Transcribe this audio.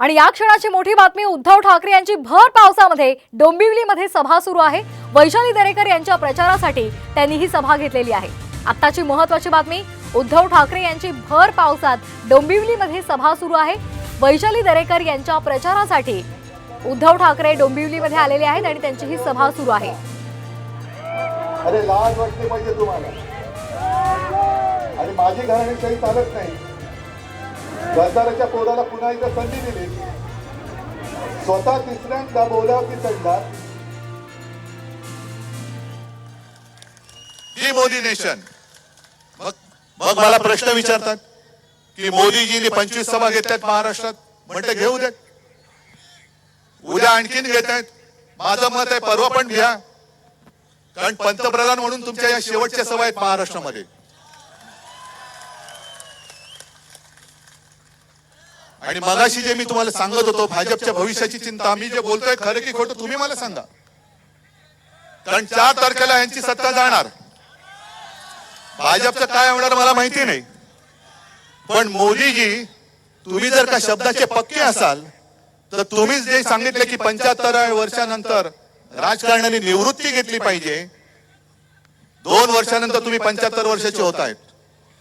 आणि या क्षणाची मोठी बातमी उद्धव ठाकरे यांची भर पावसामध्ये डोंबिवलीमध्ये सभा सुरू आहे. वैशाली दरेकर यांच्या प्रचारासाठी त्यांनी ही सभा घेतलेली आहे. आत्ताची महत्वाची बातमी उद्धव ठाकरे यांची भर पावसात डोंबिवलीमध्ये सभा सुरू आहे. वैशाली दरेकर यांच्या प्रचारासाठी उद्धव ठाकरे डोंबिवलीमध्ये आलेले आहेत आणि त्यांची ही सभा सुरू आहे. अरे लाज वाटते पाहिजे तुम्हाला. आणि माझी घराणी काही चालत नाही. गंधाराच्या पोराला पुन्हा एकदा संधी दिली. स्वतः तिसऱ्यांदा बोलावती चढला ही मोदी नेशन. मग मग मला प्रश्न विचारतात की मोदीजींनी पंचवीस सभा घेतल्यात महाराष्ट्रात म्हणते घेऊ देत. उद्या आणखीन घेत आहेत माझं मत आहे परवा पण घ्या. कारण पंतप्रधान म्हणून तुमच्या या शेवटच्या सभा आहेत महाराष्ट्रामध्ये. आणि मगाशी जे मी तुम्हाला सांगत होतो भाजपच्या भविष्याची चिंता मी जे बोलतोय खरं की खोटं तुम्ही मला सांगा. कारण चार तारखेला यांची सत्ता जाणार. भाजपचं काय होणार मला माहिती नाही. पण मोदीजी तुम्ही जर का शब्दाचे पक्के असाल तर तुम्हीच जे सांगितले की पंच्याहत्तर वर्षानंतर राजकारणाने निवृत्ती घेतली पाहिजे दोन वर्षानंतर तुम्ही पंच्याहत्तर वर्षाचे होत आहेत.